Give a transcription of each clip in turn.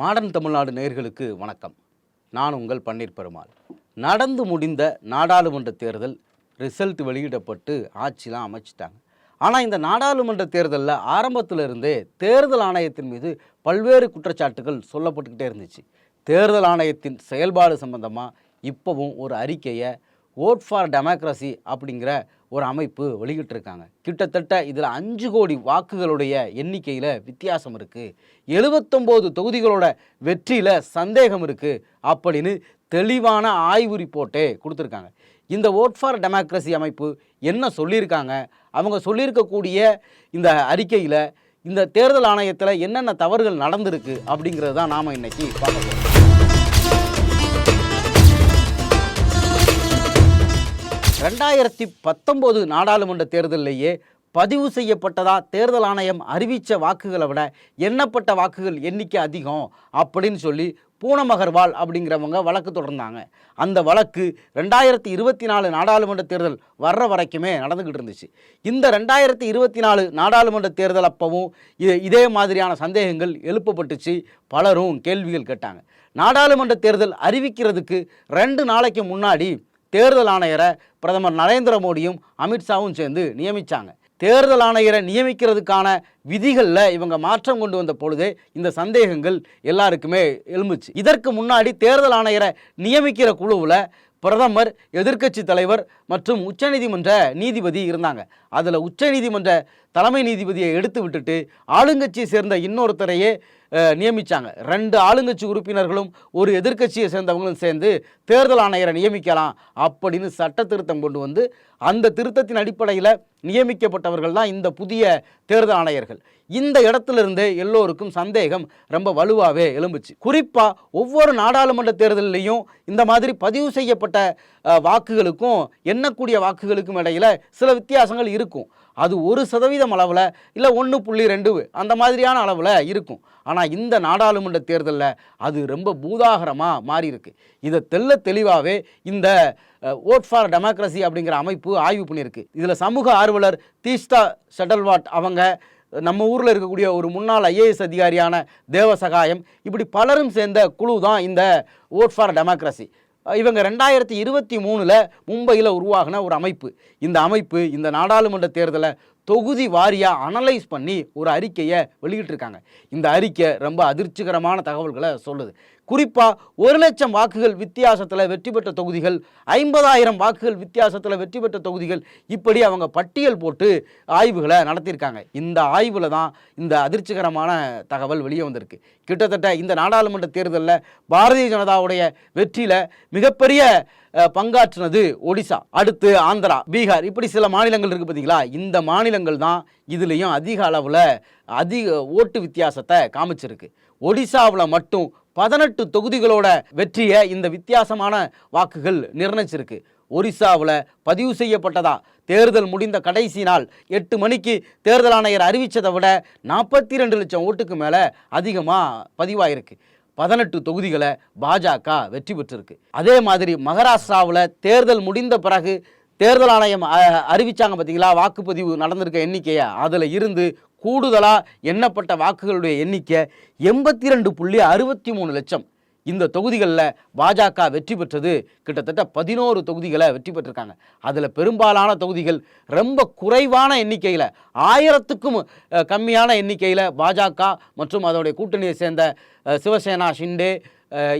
Modern Tamil Nadu நேர்களுக்கு வணக்கம். நான் உங்கள் பன்னீர் பெருமாள். நடந்து முடிந்த நாடாளுமன்ற தேர்தல் ரிசல்ட் வெளியிடப்பட்டு ஆட்சிலாம் அமைச்சிட்டாங்க. ஆனால் இந்த நாடாளுமன்ற தேர்தலில் ஆரம்பத்தில் இருந்தே தேர்தல் ஆணையத்தின் மீது பல்வேறு குற்றச்சாட்டுகள் சொல்லப்பட்டுக்கிட்டே இருந்துச்சு. தேர்தல் ஆணையத்தின் செயல்பாடு சம்பந்தமாக இப்போவும் ஒரு அறிக்கையை ஓட் ஃபார் டெமோக்ரஸி அப்படிங்கிற ஒரு அமைப்பு வெளியிட்டிருக்காங்க. கிட்டத்தட்ட இதில் அஞ்சு கோடி வாக்குகளுடைய எண்ணிக்கையில் வித்தியாசம் இருக்குது எழுபத்தொம்போது தொகுதிகளோட வெற்றியில் சந்தேகம் இருக்குது அப்படின்னு தெளிவான ஆய்வு ரிப்போர்ட்டே கொடுத்துருக்காங்க. இந்த ஓட் ஃபார் டெமோக்ரஸி அமைப்பு என்ன சொல்லியிருக்காங்க? அவங்க சொல்லியிருக்கக்கூடிய இந்த அறிக்கையில் இந்த தேர்தல் ஆணையத்தில் என்னென்ன தவறுகள் நடந்திருக்கு அப்படிங்கிறது தான் நாம் இன்னைக்கு பார்க்க போகிறோம் ரெண்டாயிரத்தி பத்தொம்போது நாடாளுமன்ற தேர்தலிலேயே பதிவு செய்யப்பட்டதா தேர்தல் ஆணையம் அறிவித்த வாக்குகளை விட எண்ணப்பட்ட வாக்குகள் எண்ணிக்கை அதிகம் அப்படின்னு சொல்லி பூனம் அகர்வால் அப்படிங்கிறவங்க வழக்கு தொடர்ந்தாங்க. அந்த வழக்கு ரெண்டாயிரத்தி இருபத்தி நாலு நாடாளுமன்ற தேர்தல் வர்ற வரைக்குமே நடந்துக்கிட்டு இருந்துச்சு. இந்த ரெண்டாயிரத்தி இருபத்தி நாலு நாடாளுமன்ற தேர்தல் அப்பவும் இதே மாதிரியான சந்தேகங்கள் எழுப்பப்பட்டுச்சு. பலரும் கேள்விகள் கேட்டாங்க. நாடாளுமன்ற தேர்தல் அறிவிக்கிறதுக்கு ரெண்டு நாளைக்கு முன்னாடி தேர்தல் ஆணையரை பிரதமர் நரேந்திர மோடியும் அமித்ஷாவும் சேர்ந்து நியமித்தாங்க தேர்தல் ஆணையரை நியமிக்கிறதுக்கான விதிகளில் இவங்க மாற்றம் கொண்டு வந்த பொழுதே இந்த சந்தேகங்கள் எல்லாருக்குமே எழும்புச்சு. இதற்கு முன்னாடி தேர்தல் ஆணையரை நியமிக்கிற குழுவில் பிரதமர் எதிர்க்கட்சி தலைவர் மற்றும் உச்சநீதிமன்ற நீதிபதி இருந்தாங்க. அதில் உச்சநீதிமன்ற தலைமை நீதிபதியை எடுத்து விட்டுட்டு ஆளுங்கட்சியை சேர்ந்த இன்னொருத்தரையே நியமித்தாங்க ரெண்டு ஆளுங்கட்சி உறுப்பினர்களும் ஒரு எதிர்க்கட்சியை சேர்ந்தவங்களும் சேர்ந்து தேர்தல் ஆணையரை நியமிக்கலாம் அப்படின்னு சட்ட திருத்தம் கொண்டு வந்து அந்த திருத்தத்தின் அடிப்படையில் நியமிக்கப்பட்டவர்கள் தான் இந்த புதிய தேர்தல் ஆணையர்கள். இந்த இடத்துலேருந்து எல்லோருக்கும் சந்தேகம் ரொம்ப வலுவாகவே எழும்புச்சு. குறிப்பாக ஒவ்வொரு நாடாளுமன்ற தேர்தலையும் இந்த மாதிரி பதிவு செய்யப்பட்ட வாக்குகளுக்கும் எண்ணக்கூடிய வாக்குகளுக்கும் இடையில் சில வித்தியாசங்கள் இருக்கும். அது ஒரு சதவீதம் அளவில் இல்லை ஒன்று புள்ளி ரெண்டு அந்த மாதிரியான அளவில் இருக்கும். ஆனால் இந்த நாடாளுமன்ற தேர்தலில் அது ரொம்ப பூதாகரமாக மாறி இருக்கு இதை தெள்ள தெளிவாகவே இந்த ஓட் ஃபார் டெமோக்ரஸி அப்படிங்கிற அமைப்பு ஆய்வு பண்ணியிருக்கு. இதில் சமூக ஆர்வலர் தீஸ்தா ஷட்டல்வாட் அவங்க நம்ம ஊரில் இருக்கக்கூடிய ஒரு முன்னாள் ஐஏஎஸ் அதிகாரியான தேவசகாயம் இப்படி பலரும் சேர்ந்த குழு தான் இந்த ஓட் ஃபார் டெமோக்ரஸி இவங்க ரெண்டாயிரத்தி இருபத்தி மூணில் மும்பையில் உருவாகின ஒரு அமைப்பு. இந்த அமைப்பு இந்த நாடாளுமன்ற தேர்தலை தொகுதி வாரியாக அனலைஸ் பண்ணி ஒரு அறிக்கையை வெளியிட்டிருக்காங்க. இந்த அறிக்கை ரொம்ப அதிர்ச்சிகரமான தகவல்களை சொல்லுது. குறிப்பாக ஒரு லட்சம் வாக்குகள் வித்தியாசத்தில் வெற்றி பெற்ற தொகுதிகள் ஐம்பதாயிரம் வாக்குகள் வித்தியாசத்தில் வெற்றி பெற்ற தொகுதிகள் இப்படி அவங்க பட்டியல் போட்டு ஆய்வுகளை நடத்தியிருக்காங்க. இந்த ஆய்வில் தான் இந்த அதிர்ச்சிகரமான தகவல் வெளியே வந்திருக்கு. கிட்டத்தட்ட இந்த நாடாளுமன்ற தேர்தலில் பாரதிய ஜனதாவுடைய வெற்றியில் மிகப்பெரிய பங்காற்றினது ஒடிசா அடுத்து ஆந்திரா பீகார் இப்படி சில மாநிலங்கள் இருக்குது பார்த்தீங்களா இந்த மாநில மாநிலங்கள் தான் இதுலேயும் அதிக அளவில் அதிக ஓட்டு வித்தியாசத்தை காமிச்சிருக்கு. ஒடிசாவில் மட்டும் பதினெட்டு தொகுதிகளோட வெற்றியை இந்த வித்தியாசமான வாக்குகள் நிர்ணயிச்சிருக்கு. ஒரிசாவில் பதிவு செய்யப்பட்டதா? தேர்தல் முடிந்த கடைசி நாள் எட்டு மணிக்கு தேர்தல் ஆணையர் அறிவித்ததை விட நாற்பத்தி ரெண்டு லட்சம் ஓட்டுக்கு மேலே அதிகமாக பதிவாயிருக்கு. பதினெட்டு தொகுதிகளை பாஜக வெற்றி பெற்றிருக்கு. அதே மாதிரி மகாராஷ்டிராவில் தேர்தல் முடிந்த பிறகு தேர்தல் ஆணையம் அ- அறிவிச்சாங்க பார்த்தீங்களா வாக்குப்பதிவு நடந்திருக்க எண்ணிக்கையை. அதில் இருந்து கூடுதலாக எண்ணப்பட்ட வாக்குகளுடைய எண்ணிக்கை எண்பத்தி ரெண்டு புள்ளி அறுபத்தி மூணு லட்சம். இந்த தொகுதிகளில் பாஜக வெற்றி பெற்றது கிட்டத்தட்ட பதினோரு தொகுதிகளை வெற்றி பெற்றிருக்காங்க. அதில் பெரும்பாலான தொகுதிகள் ரொம்ப குறைவான எண்ணிக்கையில் ஆயிரத்துக்கும் கம்மியான எண்ணிக்கையில் பாஜக மற்றும் அதோடைய கூட்டணியை சேர்ந்த சிவசேனா ஷிண்டே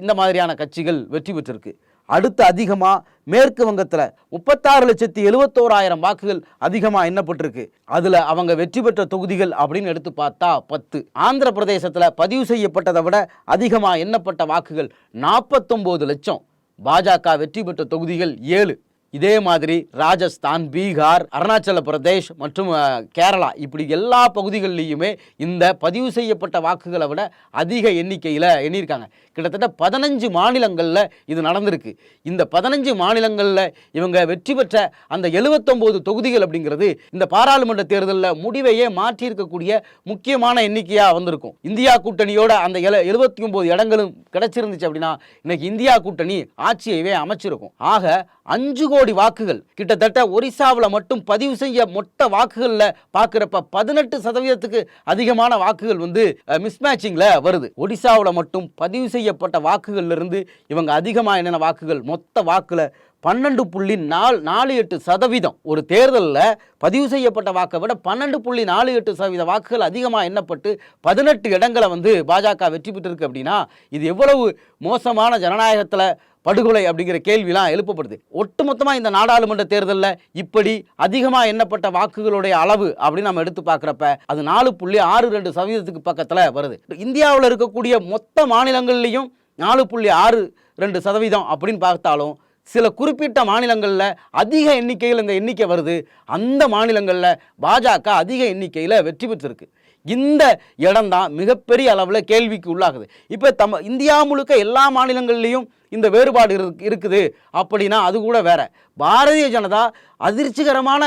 இந்த மாதிரியான கட்சிகள் வெற்றி பெற்றிருக்கு. அடுத்து அதிகமாக மேற்கு வங்கத்தில் முப்பத்தாறு லட்சத்தி எழுபத்தோராயிரம் வாக்குகள் அதிகமாக எண்ணப்பட்டிருக்கு. அதில் அவங்க வெற்றி பெற்ற தொகுதிகள் அப்படின்னு எடுத்து பார்த்தா பத்து. ஆந்திர பிரதேசத்தில் பதிவு செய்யப்பட்டதை விட அதிகமாக எண்ணப்பட்ட வாக்குகள் நாற்பத்தொம்போது லட்சம். பாஜக வெற்றி பெற்ற தொகுதிகள் ஏழு. இதே மாதிரி ராஜஸ்தான் பீகார் அருணாச்சல பிரதேஷ் மற்றும் கேரளா இப்படி எல்லா பகுதிகள்லையுமே இந்த பதிவு செய்யப்பட்ட வாக்குகளை விட அதிக எண்ணிக்கையில் எண்ணியிருக்காங்க. கிட்டத்தட்ட பதினஞ்சு மாநிலங்களில் இது நடந்திருக்கு. இந்த பதினஞ்சு மாநிலங்களில் இவங்க வெற்றி பெற்ற அந்த எழுபத்தொம்போது தொகுதிகள் அப்படிங்கிறது இந்த பாராளுமன்ற தேர்தலில் முடிவையே மாற்றியிருக்கக்கூடிய முக்கியமான எண்ணிக்கையாக வந்திருக்கும். இந்தியா கூட்டணியோட அந்த எழு எழுபத்தி ஒம்பது இடங்களும் கிடச்சிருந்துச்சு அப்படின்னா இன்னைக்கு இந்தியா கூட்டணி ஆட்சியவே அமைச்சிருக்கும். ஆக அஞ்சு கோடி வாக்குகள். கிட்டத்தட்ட ஒரிசாவில் மட்டும் பதிவு செய்ய மொத்த வாக்குகளில் பார்க்குறப்ப பதினெட்டு சதவீதத்துக்கு அதிகமான வாக்குகள் வந்து மிஸ் மேட்சிங்கில் வருது. ஒடிசாவில் மட்டும் பதிவு செய்யப்பட்ட வாக்குகள்லேருந்து இவங்க அதிகமாக என்னென்ன வாக்குகள் மொத்த வாக்கில் பன்னெண்டு புள்ளி நாலு நாலு எட்டு சதவீதம். ஒரு தேர்தலில் பதிவு செய்யப்பட்ட வாக்கை விட பன்னெண்டு புள்ளி நாலு எட்டு சதவீத வாக்குகள் அதிகமாக எண்ணப்பட்டு பதினெட்டு இடங்களை வந்து பாஜக வெற்றி பெற்றிருக்கு அப்படின்னா இது எவ்வளவு மோசமான ஜனநாயகத்தில் படுகொலை அப்படிங்கிற கேள்விலாம் எழுப்பப்படுது. ஒட்டுமொத்தமாக இந்த நாடாளுமன்ற தேர்தலில் இப்படி அதிகமாக எண்ணப்பட்ட வாக்குகளுடைய அளவு அப்படின்னு நம்ம எடுத்து பார்க்குறப்ப அது நாலு புள்ளி ஆறு ரெண்டு சதவீதத்துக்கு பக்கத்தில் வருது. இந்தியாவில் இருக்கக்கூடிய மொத்த மாநிலங்கள்லேயும் நாலு புள்ளி ஆறு ரெண்டு சதவீதம் அப்படின்னு பார்த்தாலும் சில குறிப்பிட்ட மாநிலங்களில் அதிக எண்ணிக்கையில் இந்த எண்ணிக்கை வருது. அந்த மாநிலங்களில் பாஜக அதிக எண்ணிக்கையில் வெற்றி பெற்றிருக்கு. இந்த இடம் தான் மிகப்பெரிய அளவில் கேள்விக்கு உள்ளாகுது. இப்போ தம் இந்தியா முழுக்க எல்லா மாநிலங்கள்லேயும் இந்த வேறுபாடு இருக்குது அப்படின்னா அது கூட வேற. பாரதிய ஜனதா அதிர்ச்சிகரமான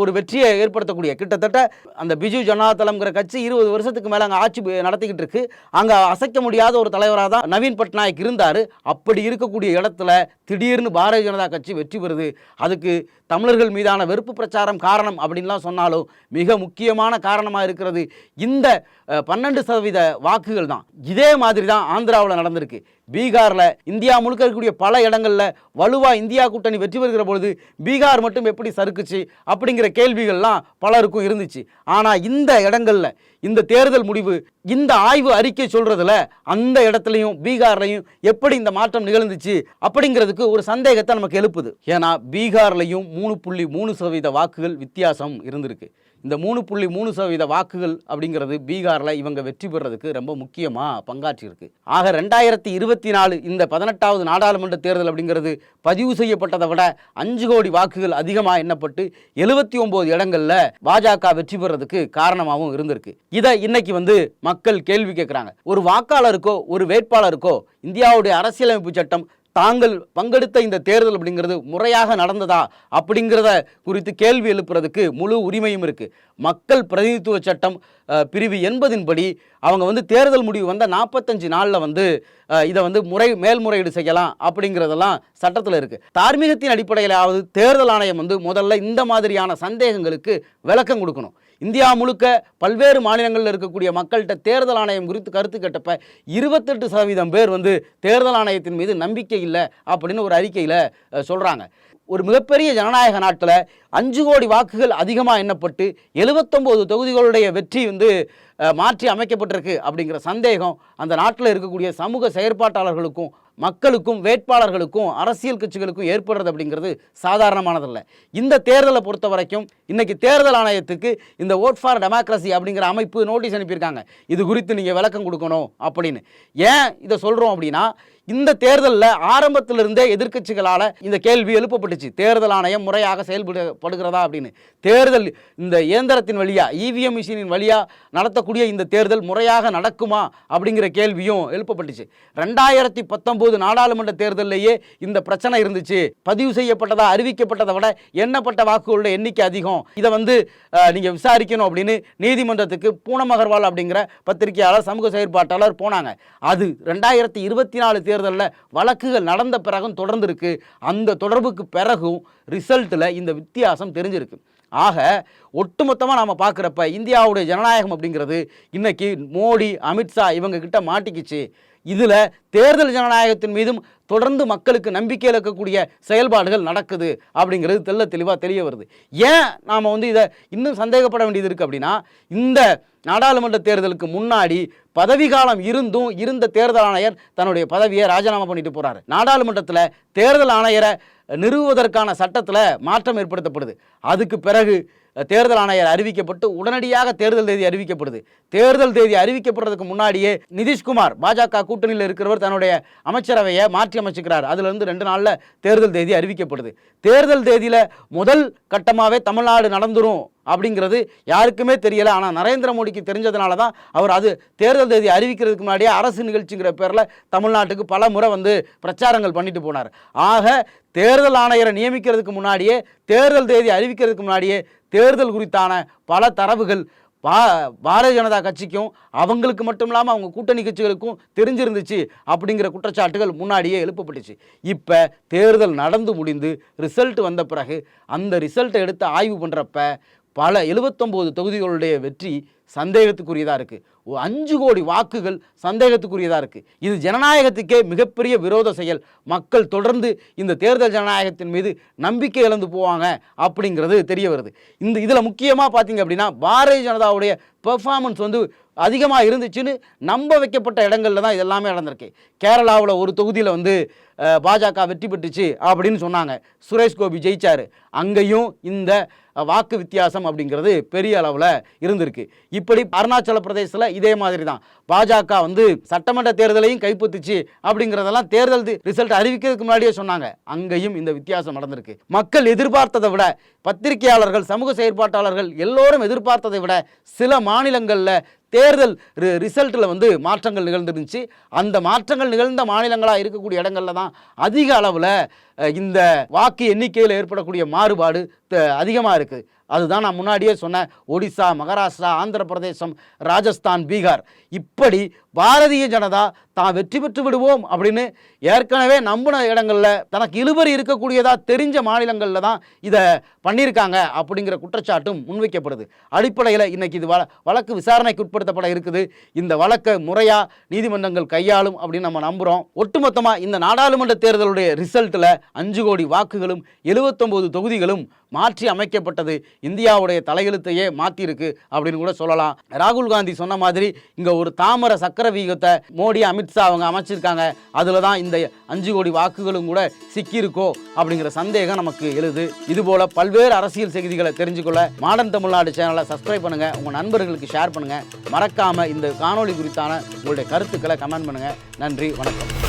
ஒரு வெற்றியை ஏற்படுத்தக்கூடிய கிட்டத்தட்ட அந்த பிஜு ஜனதாதளம்ங்கிற கட்சி இருபது வருஷத்துக்கு மேலே அங்கே ஆட்சி நடத்திக்கிட்டு இருக்கு. அங்கே அசைக்க முடியாத ஒரு தலைவராக தான் நவீன் பட்நாயக் இருந்தார். அப்படி இருக்கக்கூடிய இடத்துல திடீர்னு பாரதிய ஜனதா கட்சி வெற்றி பெறுது. அதுக்கு தமிழர்கள் மீதான வெறுப்பு பிரச்சாரம் காரணம் அப்படின்லாம் சொன்னாலும் மிக முக்கியமான காரணமாக இருக்கிறது இந்த பன்னெண்டு சதவீத வாக்குகள் தான். இதே மாதிரி தான் ஆந்திராவில் நடந்திருக்கு. பீகாரில் இந்தியா முழுக்க இருக்கக்கூடிய பல இடங்களில் வலுவாக இந்தியா கூட்டணி வெற்றி பெறுகிற பொழுது பீகார் மட்டும் எப்படி சறுக்குச்சு அப்படிங்கிற கேள்விகள்லாம் பலருக்கும் இருந்துச்சு. ஆனால் இந்த இடங்கள்ல இந்த தேர்தல் முடிவு இந்த ஆய்வு அறிக்கை சொல்கிறதுல அந்த இடத்துலையும் பீகார்லையும் எப்படி இந்த மாற்றம் நிகழ்ந்துச்சு அப்படிங்கிறதுக்கு ஒரு சந்தேகத்தை நமக்கு எழுப்புது. ஏன்னா பீகார்லையும் மூணு புள்ளி மூணு சதவீத வாக்குகள் வித்தியாசம் இருந்திருக்கு. இந்த மூணு புள்ளி மூணு சதவீத வாக்குகள் அப்படிங்கிறது பீகாரில் இவங்க வெற்றி பெறதுக்கு ரொம்ப முக்கியமாக பங்காற்றியிருக்கு. ஆக ரெண்டாயிரத்தி இருபத்தி நாலு இந்த பதினெட்டாவது நாடாளுமன்ற தேர்தல் அப்படிங்கிறது பதிவு செய்யப்பட்டதை விட அஞ்சு கோடி வாக்குகள் அதிகமாக எண்ணப்பட்டு எழுபத்தி ஒம்பது இடங்களில் பாஜக வெற்றி பெறதுக்கு காரணமாகவும் இருந்திருக்கு. இதை இன்னைக்கு வந்து மக்கள் கேள்வி கேட்குறாங்க. ஒரு வாக்காளருக்கோ ஒரு வேட்பாளருக்கோ இந்தியாவுடைய அரசியலமைப்பு சட்டம் தாங்கள் பங்கெடுத்த இந்த தேர்தல் அப்படிங்கிறது முறையாக நடந்ததா அப்படிங்கிறத குறித்து கேள்வி எழுப்புறதுக்கு முழு உரிமையும் இருக்குது மக்கள் பிரதிநிதித்துவ சட்டம் பிரிவு எண்பதின்படி அவங்க வந்து தேர்தல் முடிவு வந்த நாற்பத்தஞ்சு நாளில் வந்து இதை வந்து முறை மேல்முறையீடு செய்யலாம் அப்படிங்கிறதெல்லாம் சட்டத்தில் இருக்குது தார்மீகத்தின் அடிப்படையிலாவது தேர்தல் ஆணையம் வந்து முதல்ல இந்த மாதிரியான சந்தேகங்களுக்கு விளக்கம் கொடுக்கணும். இந்தியா முழுக்க பல்வேறு மாநிலங்களில் இருக்கக்கூடிய மக்கள்கிட்ட தேர்தல் ஆணையம் குறித்து கருத்து கேட்டப்ப இருபத்தெட்டு சதவீதம் பேர் வந்து தேர்தல் ஆணையத்தின் மீது நம்பிக்கை இல்லை அப்படின்னு ஒரு அறிக்கையில் சொல்கிறாங்க ஒரு மிகப்பெரிய ஜனநாயக நாட்டில் அஞ்சு கோடி வாக்குகள் அதிகமாக எண்ணப்பட்டு எழுபத்தொம்போது தொகுதிகளுடைய வெற்றி வந்து மாற்றி அமைக்கப்பட்டிருக்கு அப்படிங்கிற சந்தேகம் அந்த நாட்டில் இருக்கக்கூடிய சமூக செயற்பாட்டாளர்களுக்கும் மக்களுக்கும் வேட்பாளர்களுக்கும் அரசியல் கட்சிகளுக்கும் ஏற்படுறது அப்படிங்கிறது சாதாரணமானதில்ல. இந்த தேர்தலை பொறுத்த வரைக்கும் இன்னைக்கு தேர்தல் ஆணையத்துக்கு இந்த ஓட் ஃபார் டெமோக்ரஸி அப்படிங்கிற அமைப்பு நோட்டீஸ் அனுப்பியிருக்காங்க. இது குறித்து நீங்கள் விளக்கம் கொடுக்கணும் அப்படின்னு. ஏன் இதை சொல்கிறோம் அப்படின்னா இந்த தேர்தலில் ஆரம்பத்திலிருந்தே எதிர்க்கட்சிகளால் இந்த கேள்வி எழுப்பப்பட்டுச்சு. தேர்தல் ஆணையம் முறையாக செயல்படுகிறதா அப்படின்னு. தேர்தல் இந்த இயந்திரத்தின் வழியாக இவிஎம் மிஷினின் வழியாக நடத்தக்கூடிய இந்த தேர்தல் முறையாக நடக்குமா அப்படிங்கிற கேள்வியும் எழுப்பப்பட்டுச்சு. ரெண்டாயிரத்தி பத்தொம்போது நாடாளுமன்ற தேர்தலிலேயே இந்த பிரச்சனை இருந்துச்சு. பதிவு செய்யப்பட்டதா அறிவிக்கப்பட்டதை விட எண்ணப்பட்ட வாக்குகளோட எண்ணிக்கை அதிகம். இதை வந்து நீங்கள் விசாரிக்கணும் அப்படின்னு நீதிமன்றத்துக்கு பூனம் அகர்வால் அப்படிங்கிற பத்திரிகையாளர் சமூக செயற்பாட்டாளர் போனாங்க. அது ரெண்டாயிரத்தி இருபத்தி நாலு தேர்தலில் வழக்குகள் நடந்த பிறகும் தொடர்ந்து இருக்கு அந்த தொடர்புக்கு பிறகும் ரிசல்ட்டில் இந்த வித்தியாசம் தெரிஞ்சிருக்கு. ஆக ஒட்டுமொத்தமாக நாம் பார்க்குறப்ப இந்தியாவுடைய ஜனநாயகம் அப்படிங்கிறது இன்னைக்கு மோடி அமித்ஷா இவங்க கிட்ட மாட்டிக்கிச்சு. இதில் தேர்தல் ஜனநாயகத்தின் மீதும் தொடர்ந்து மக்களுக்கு நம்பிக்கை இழக்கக்கூடிய செயல்பாடுகள் நடக்குது அப்படிங்கிறது தெள்ள தெளிவாக தெரிய வருது. ஏன் நாம் வந்து இதை இன்னும் சந்தேகப்பட வேண்டியது இருக்குது அப்படின்னா இந்த நாடாளுமன்ற தேர்தலுக்கு முன்னாடி பதவி காலம் இருந்தும் இருந்த தேர்தல் ஆணையர் தன்னுடைய பதவியை ராஜினாமா பண்ணிட்டு போறாரு. நாடாளுமன்றத்தில் தேர்தல் ஆணையரை நிறுவுவதற்கான சட்டத்தில் மாற்றம் ஏற்படுத்தப்படுது. அதுக்கு பிறகு தேர்தல் ஆணையர் அறிவிக்கப்பட்டு உடனடியாக தேர்தல் தேதி அறிவிக்கப்படுது. தேர்தல் தேதி அறிவிக்கப்படுறதுக்கு முன்னாடியே நிதிஷ்குமார் பாஜக கூட்டணியில் இருக்கிறவர் தன்னுடைய அமைச்சரவையை மாற்றி அமைச்சுக்கிறார். அதுலேருந்து ரெண்டு நாளில் தேர்தல் தேதி அறிவிக்கப்படுது. தேர்தல் தேதியில் முதல் கட்டமாகவே தமிழ்நாடு நடந்துரும். அப்படிங்கிறது யாருக்குமே தெரியலை. ஆனால் நரேந்திர மோடிக்கு தெரிஞ்சதுனால தான் அவர் அது தேர்தல் தேதி அறிவிக்கிறதுக்கு முன்னாடியே அரசு நிகழ்ச்சிங்கிற பேரில் தமிழ்நாட்டுக்கு பல முறை வந்து பிரச்சாரங்கள் பண்ணிட்டு போனார். ஆக தேர்தல் ஆணையரை நியமிக்கிறதுக்கு முன்னாடியே தேர்தல் தேதி அறிவிக்கிறதுக்கு முன்னாடியே தேர்தல் குறித்தான பல தரவுகள் பா பாரதிய ஜனதா கட்சிக்கும் அவங்களுக்கு மட்டும் இல்லாமல் அவங்க கூட்டணி கட்சிகளுக்கும் தெரிஞ்சிருந்துச்சு அப்படிங்கிற குற்றச்சாட்டுகள் முன்னாடியே எழுப்பப்பட்டுச்சு. இப்போ தேர்தல் நடந்து முடிந்து ரிசல்ட் வந்த பிறகு அந்த ரிசல்ட்டை எடுத்து ஆய்வு பண்ணுறப்ப பல எழுபத்தொம்போது தொகுதிகளுடைய வெற்றி சந்தேகத்துக்குரியதாக இருக்குது அஞ்சு கோடி வாக்குகள் சந்தேகத்துக்குரியதாக இருக்குது இது ஜனநாயகத்துக்கே மிகப்பெரிய விரோத செயல். மக்கள் தொடர்ந்து இந்த தேர்தல் ஜனநாயகத்தின் மீது நம்பிக்கை இழந்து போவாங்க அப்படிங்கிறது தெரிய வருது. இந்த இதில் முக்கியமாக பார்த்தீங்க அப்படின்னா பாரதிய ஜனதாவுடைய பெர்ஃபார்மன்ஸ் வந்து அதிகமாக இருந்துச்சுன்னு நம்ப வைக்கப்பட்ட இடங்களில் தான் இதெல்லாமே நடந்திருக்கு. கேரளாவில் ஒரு தொகுதியில் வந்து பாஜக வெற்றி பெற்றுச்சு அப்படின்னு சொன்னாங்க. சுரேஷ் கோபி ஜெயிச்சார். அங்கேயும் இந்த வாக்கு வித்தியாசம் அப்படிங்கிறது பெரிய அளவில் இருந்திருக்கு. இப்படி அருணாச்சல பிரதேசத்தில் இதே மாதிரி தான் பாஜக வந்து சட்டமன்ற தேர்தலையும் கைப்பற்றுச்சு அப்படிங்கிறதெல்லாம் தேர்தல் ரிசல்ட் அறிவிக்கிறதுக்கு முன்னாடியே சொன்னாங்க. அங்கேயும் இந்த வித்தியாசம் நடந்திருக்கு. மக்கள் எதிர்பார்த்ததை விட பத்திரிகையாளர்கள் சமூக செயற்பாட்டாளர்கள் எல்லோரும் எதிர்பார்த்ததை விட சில மாநிலங்களில் தேர்தல் ரிசல்ட்டில் வந்து மாற்றங்கள் நிகழ்ந்துருந்துச்சு. அந்த மாற்றங்கள் நிகழ்ந்த மாநிலங்களாக இருக்கக்கூடிய இடங்கள்ல தான் அதிக அளவில் இந்த வாக்கு எண்ணிக்கையில் ஏற்படக்கூடிய மாறுபாடு அதிகமாக இருக்குது அதுதான் நான் முன்னாடியே சொன்னேன். ஒடிசா மகாராஷ்டிரா ஆந்திர பிரதேசம் ராஜஸ்தான் பீகார். இப்படி பாரதிய ஜனதா தான் வெற்றி பெற்று விடுவோம் அப்படின்னு ஏற்கனவே நம்பின இடங்களில் தனக்கு இழுபறி இருக்கக்கூடியதாக தெரிஞ்ச மாநிலங்களில் தான் இதை பண்ணியிருக்காங்க அப்படிங்கிற குற்றச்சாட்டும் முன்வைக்கப்படுது. அடிப்படையில் இன்னைக்கு இது வழ வழக்கு விசாரணைக்கு உட்படுத்தப்பட இருக்குது. இந்த வழக்கை முறையாக நீதிமன்றங்கள் கையாளும் அப்படின்னு நம்ம நம்புகிறோம் ஒட்டுமொத்தமாக இந்த நாடாளுமன்ற தேர்தலுடைய ரிசல்ட்டில் அஞ்சு கோடி வாக்குகளும் எழுபத்தொம்போது தொகுதிகளும் மாற்றி அமைக்கப்பட்டது இந்தியாவுடைய தலையெழுத்தையே மாற்றியிருக்கு அப்படின்னு கூட சொல்லலாம். ராகுல் காந்தி சொன்ன மாதிரி இங்கே ஒரு தாமர சக்கர வீகத்தை மோடி அமித்ஷா அவங்க அமைச்சிருக்காங்க. அதில் தான் இந்த அஞ்சு கோடி வாக்குகளும் கூட சிக்கியிருக்கோ அப்படிங்கிற சந்தேகம் நமக்கு எழுது. இதுபோல பல்வேறு அரசியல் செய்திகளை தெரிஞ்சுக்கொள்ள மாடர்ன் தமிழ்நாடு சேனலை சப்ஸ்கிரைப் பண்ணுங்க. உங்கள் நண்பர்களுக்கு ஷேர் பண்ணுங்க. மறக்காமல் இந்த காணொளி குறித்தான உங்களுடைய கருத்துக்களை கமெண்ட் பண்ணுங்கள் நன்றி வணக்கம்.